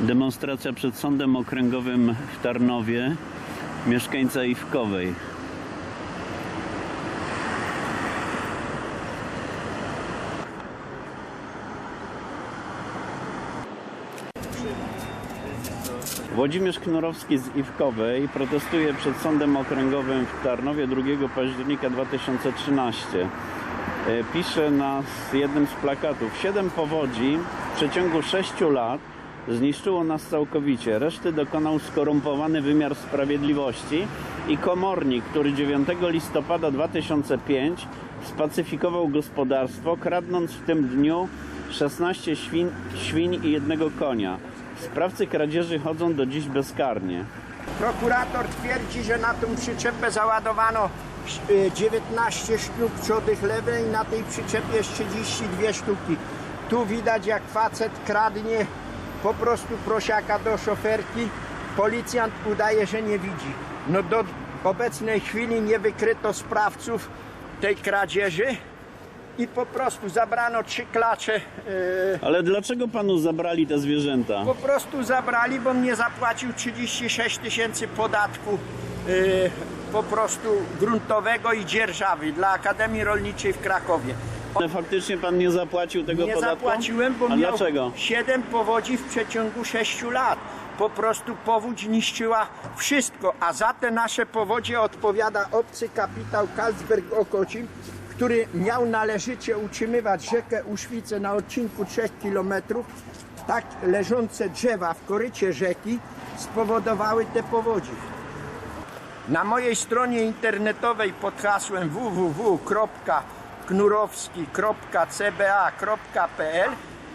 Demonstracja przed Sądem Okręgowym w Tarnowie mieszkańca Iwkowej. Włodzimierz Knurowski z Iwkowej protestuje przed Sądem Okręgowym w Tarnowie 2 października 2013. E, Pisze na jednym z plakatów: Siedem powodzi w przeciągu 6 lat zniszczyło nas całkowicie. Reszty dokonał skorumpowany wymiar sprawiedliwości i komornik, który 9 listopada 2005 spacyfikował gospodarstwo, kradnąc w tym dniu 16 świn, świń i jednego konia. Sprawcy kradzieży chodzą do dziś bezkarnie. Prokurator twierdzi, że na tą przyczepę załadowano y, 19 sztuk trzody chleby i na tej przyczepie jest 32 sztuki. Tu widać jak facet kradnie po prostu prosiaka do szoferki. Policjant udaje, że nie widzi. No do obecnej chwili nie wykryto sprawców tej kradzieży i po prostu zabrano trzy klacze y, Ale dlaczego panu zabrali te zwierzęta? po prostu zabrali, bo mnie zapłacił 36 tysięcy podatku yy, po prostu gruntowego i dzierżawy dla Akademii Rolniczej w Krakowie. Ale faktycznie pan nie zapłacił tego Nie podatku? zapłaciłem, bo A miał dlaczego? 7 powodzi w przeciągu 6 lat. Po prostu powódź niszczyła wszystko, a za te nasze powodzie odpowiada obcy kapitał Carlsberg Okocim, który miał należycie utrzymywać rzekę Uświce na odcinku 3 km. Tak leżące drzewa w korycie rzeki spowodowały te powodzi. Na mojej stronie internetowej pod hasłem www.knurowski.cba.pl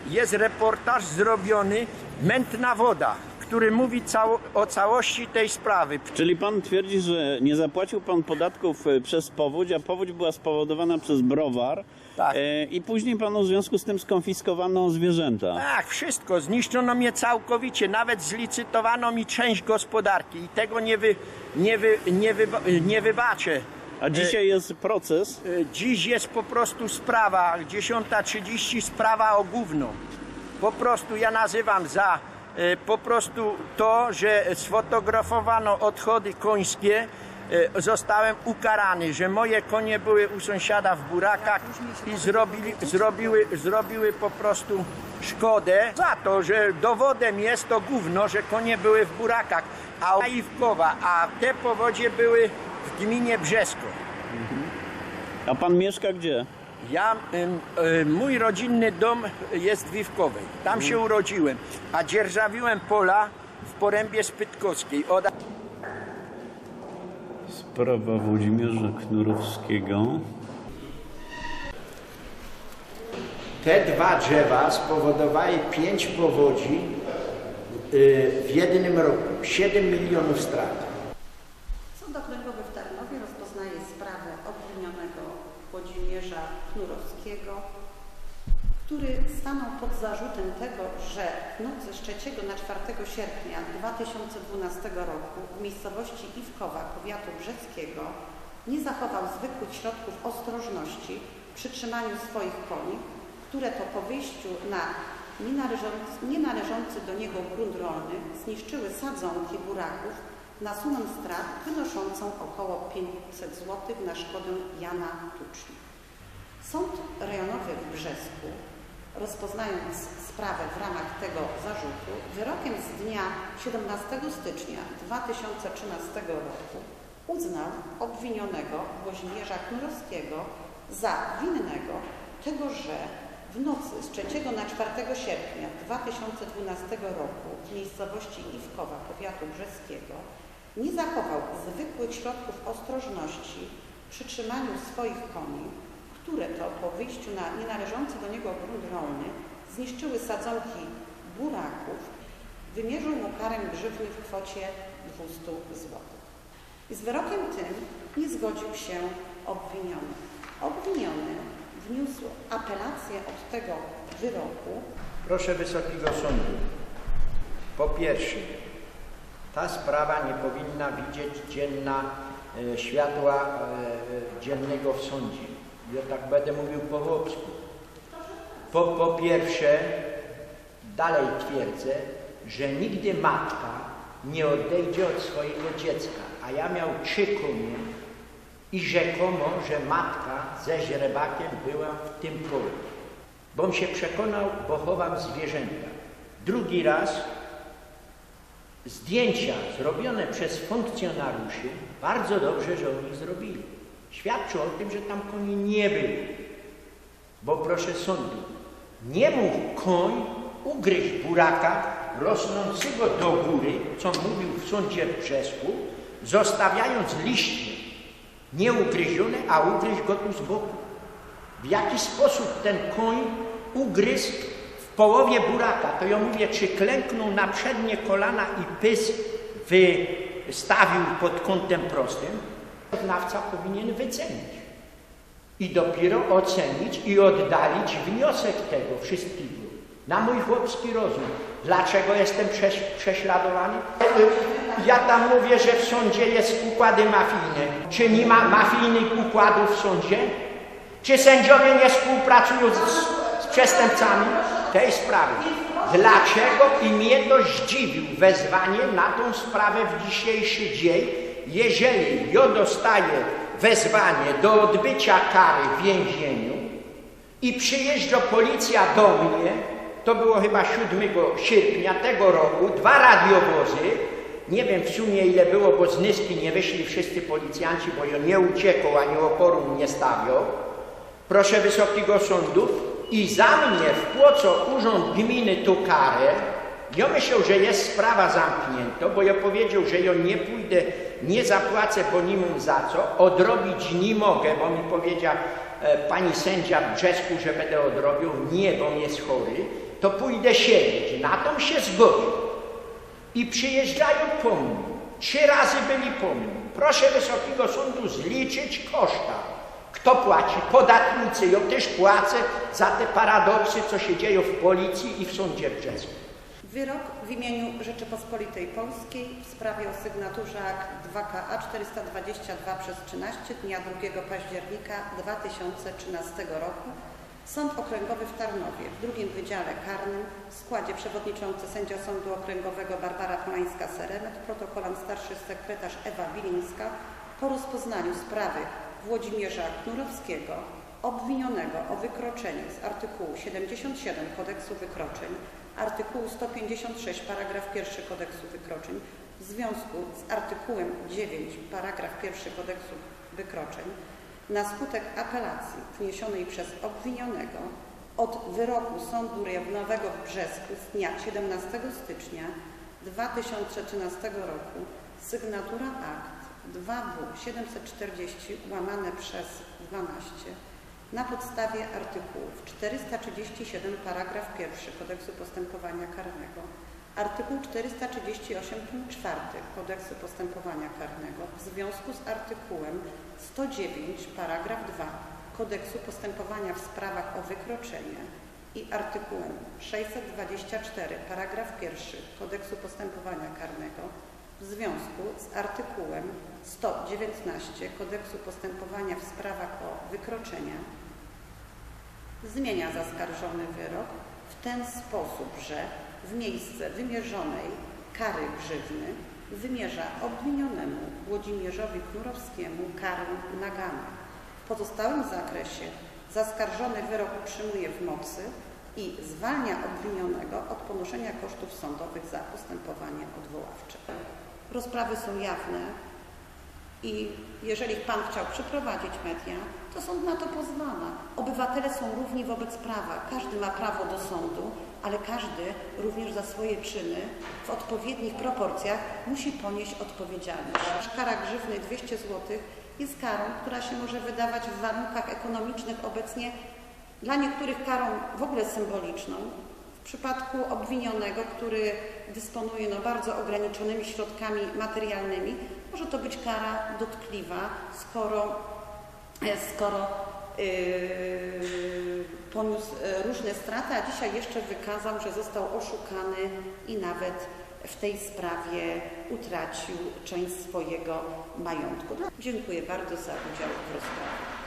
jest reportaż zrobiony Mętna Woda, który mówi cało, o całości tej sprawy. Czyli pan twierdzi, że nie zapłacił pan podatków e, przez powódź, a powódź była spowodowana przez browar Tak. e, i później panu w związku z tym skonfiskowano zwierzęta. Tak, wszystko. Zniszczono mnie całkowicie. Nawet zlicytowano mi część gospodarki i tego nie, wy, nie, wy, nie, wy, nie wybaczę. A dzisiaj jest proces. Y, Dziś jest po prostu sprawa, 10.30 sprawa o gówno. Po prostu ja nazywam za y, po prostu to, że sfotografowano odchody końskie. Zostałem ukarany, że moje konie były u sąsiada w burakach i zrobili, zrobiły, zrobiły po prostu szkodę za to, że dowodem jest to gówno, że konie były w burakach, a Iwkowa, a te powodzie były w gminie Brzesko. A pan mieszka gdzie? Ja, y, mój rodzinny dom jest w Wiwkowej. Tam się urodziłem, a dzierżawiłem pola w Porębie Spytkowskiej. Od... Sprawa Włodzimierza Knurowskiego. Te dwa drzewa spowodowały pięć powodzi y, w jednym roku. 7 milionów strat. Sąd Okręgowy w Tarnowie rozpoznaje sprawę obwinionego Włodzimierza Knurowskiego, który stanął pod zarzutem tego, że w nocy z 3 na 4 sierpnia 2012 roku w miejscowości Iwkowa powiatu brzeskiego nie zachował zwykłych środków ostrożności przy trzymaniu swoich koni, które to po wyjściu na nienależący, nienależący do niego grunt rolny zniszczyły sadzonki buraków na sumę strat wynoszącą około 500 zł na szkodę Jana Tuczni. Sąd rejonowy w Brzesku, rozpoznając sprawę w ramach tego zarzutu, wyrokiem z dnia 17 stycznia 2013 roku uznał obwinionego Włodzimierza Knurowskiego za winnego tego, że w nocy z 3 na 4 sierpnia 2012 roku w miejscowości Iwkowa powiatu brzeskiego nie zachował zwykłych środków ostrożności przy trzymaniu swoich koni, które to po wyjściu na nienależący do niego grunt rolny zniszczyły sadzonki buraków, wymierzył mu karę grzywny w kwocie 200 zł. I z wyrokiem tym nie zgodził się obwiniony. Obwiniony wniósł apelację od tego wyroku Proszę Wysokiego Sądu. Po pierwsze, ta sprawa nie powinna widzieć dzienna e, światła e, dziennego w sądzie. Ja tak będę mówił po włosku. Po, po pierwsze, dalej twierdzę, że nigdy matka nie odejdzie od swojego dziecka, a ja miał trzy konie i rzekomo, że matka ze źrebakiem była w tym polu. Bom się przekonał, bo chowam zwierzęta. Drugi raz zdjęcia zrobione przez funkcjonariuszy, bardzo dobrze, że oni zrobili. Świadczą o tym, że tam koni nie było. Bo proszę sądu, nie mógł koń ugryźć buraka rosnącego do góry, co mówił w sądzie w Brzesku, zostawiając liście nieugryzione, a ugryźć go tu z boku. W jaki sposób ten koń ugryzł w połowie buraka? To ja mówię, czy klęknął na przednie kolana i pys wystawił pod kątem prostym? Znawca powinien wycenić i dopiero ocenić i oddalić wniosek tego wszystkiego na mój chłopski rozum. Dlaczego jestem prześ prześladowany? Ja tam mówię, że w sądzie jest układy mafijne. Czy nie ma mafijnych układów w sądzie? Czy sędziowie nie współpracują z, z przestępcami tej sprawie? Dlaczego i mnie to zdziwił wezwanie na tą sprawę w dzisiejszy dzień, jeżeli ja dostaję wezwanie do odbycia kary w więzieniu i przyjeżdża policja do mnie, to było chyba 7 sierpnia tego roku, dwa radiowozy, nie wiem w sumie ile było, bo z Nyski nie wyszli wszyscy policjanci, bo ja nie uciekł, ani oporu nie stawiał, proszę Wysokiego Sądu, i za mnie wpłaco Urząd Gminy tu karę, ja myślał, że jest sprawa zamknięta, bo ja powiedział, że ja nie pójdę, nie zapłacę po nim za co, odrobić nie mogę, bo mi powiedział e, pani sędzia Brzesku, że będę odrobił, nie, bo on jest chory, to pójdę siedzieć. Na to się zgodził. I przyjeżdżają po mnie. Trzy razy byli po mnie. Proszę Wysokiego Sądu zliczyć koszta. Kto płaci? Podatnicy. Ja też płacę za te paradoksy, co się dzieją w policji i w sądzie brzeskim. Wyrok w imieniu Rzeczypospolitej Polskiej w sprawie o sygnaturze akt 2KA 422 przez 13 dnia 2 października 2013 roku. Sąd Okręgowy w Tarnowie w drugim Wydziale Karnym w składzie przewodniczący sędzia Sądu Okręgowego Barbara Polańska-Seremet, protokolant starszy sekretarz Ewa Bilińska po rozpoznaniu sprawy Włodzimierza Knurowskiego obwinionego o wykroczenie z artykułu 77 Kodeksu Wykroczeń, artykułu 156 paragraf 1 Kodeksu Wykroczeń w związku z artykułem 9 paragraf 1 Kodeksu Wykroczeń na skutek apelacji wniesionej przez obwinionego od wyroku Sądu Rejonowego w Brzesku z dnia 17 stycznia 2013 roku sygnatura akt 2W 740 łamane przez 12 na podstawie artykułów 437 paragraf 1 Kodeksu Postępowania Karnego, artykuł 438 punkt 4 Kodeksu Postępowania Karnego w związku z artykułem 109 paragraf 2 Kodeksu Postępowania w sprawach o wykroczenie i artykułem 624 paragraf 1 Kodeksu Postępowania Karnego w związku z artykułem 119 Kodeksu Postępowania w sprawach o wykroczenia zmienia zaskarżony wyrok w ten sposób, że w miejsce wymierzonej kary grzywny wymierza obwinionemu Włodzimierzowi Knurowskiemu karę nagany. W pozostałym zakresie zaskarżony wyrok utrzymuje w mocy i zwalnia obwinionego od ponoszenia kosztów sądowych za postępowanie odwoławcze. Rozprawy są jawne i jeżeli Pan chciał przeprowadzić media, to sąd na to pozwala. Obywatele są równi wobec prawa. Każdy ma prawo do sądu, ale każdy również za swoje czyny w odpowiednich proporcjach musi ponieść odpowiedzialność. Kara grzywny 200 zł jest karą, która się może wydawać w warunkach ekonomicznych obecnie dla niektórych karą w ogóle symboliczną. W przypadku obwinionego, który dysponuje no, bardzo ograniczonymi środkami materialnymi, może to być kara dotkliwa, skoro, skoro Yy, poniósł e, różne straty, a dzisiaj jeszcze wykazał, że został oszukany i nawet w tej sprawie utracił część swojego majątku. Dziękuję bardzo za udział w rozprawie.